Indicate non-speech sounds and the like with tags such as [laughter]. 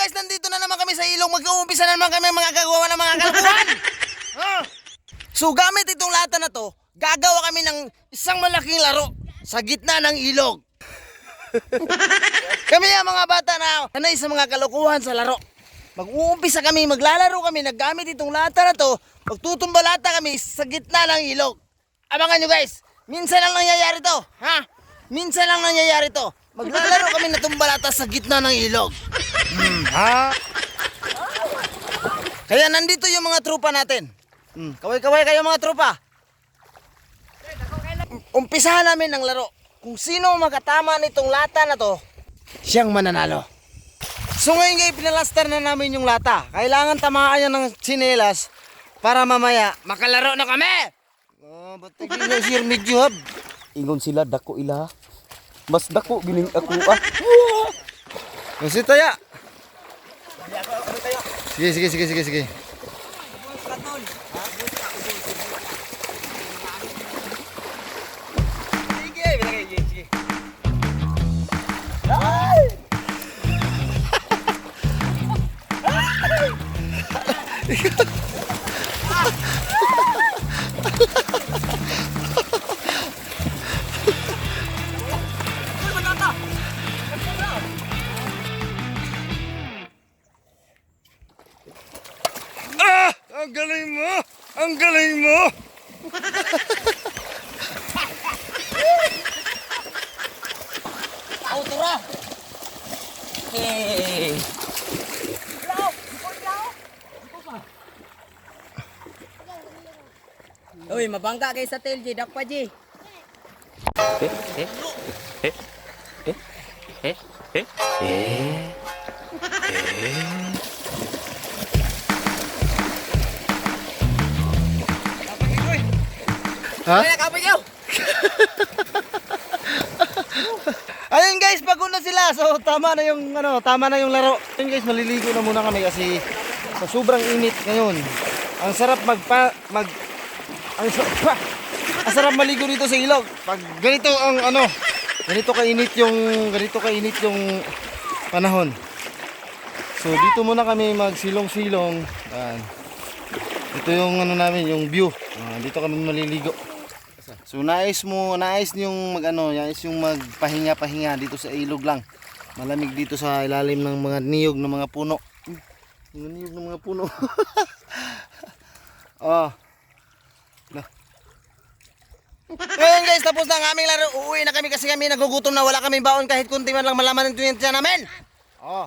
guys, nandito na naman kami sa ilong. Mag-uumpisa na naman kami mga gagawa ng mga kalokohan. Ah. [laughs] So gamit itong lata na to, gagawa kami ng isang malaking laro sa gitna ng ilog. [laughs] kami ang mga bata na sanay sa mga kalokohan sa laro. Mag-uumpisa kami, maglalaro kami, naggamit itong lata na to, magtutumba lata kami sa gitna ng ilog. Abangan nyo guys, minsan lang nangyayari to, ha? Minsan lang nangyayari to. Maglalaro kami na tumbalata sa gitna ng ilog. Hmm, ha? Kaya nandito yung mga trupa natin. Hmm, kaway-kaway kayo mga trupa. Umpisahan namin ang laro. Kung sino makatama nitong lata na to, siyang mananalo. So ngayon guys, pinalaster na namin yung lata. Kailangan tamaan yan ng sinelas para mamaya makalaro na kami. Oh, ba't tigil sir medyo? Ingon sila dako ila. Mas dako gining ako ah. Kasi taya. Sige, sige, sige, sige, sige. [laughs] Ah! Ang galing mo! Ang galing mo! Autora. Hey. Uy, mabangga kay sa tail, G. Dakpa, G. Ha? Kaya kapag yaw! [laughs] Ayun guys, pagod na sila. So tama na yung ano, tama na yung laro. Ayun guys, maliligo na muna kami kasi sa sobrang init ngayon. Ang sarap magpa mag ang sarap, [laughs] pa, ang sarap maligo dito sa ilog. Pag ganito ang ano, ganito kainit yung ganito kainit yung panahon. So dito muna kami magsilong-silong. Ito yung ano namin, yung view. Ah, dito kami maliligo. So nais mo, nais niyong mag ano, nais yung magpahinga-pahinga dito sa ilog lang. Malamig dito sa ilalim ng mga niyog ng mga puno. Mga niyog ng mga puno. [laughs] oh. Na. Ngayon guys, tapos na ang aming laro. Uuwi na kami kasi kami nagugutom na wala kaming baon kahit kunti man lang malaman ng tuwintya namin. Oh.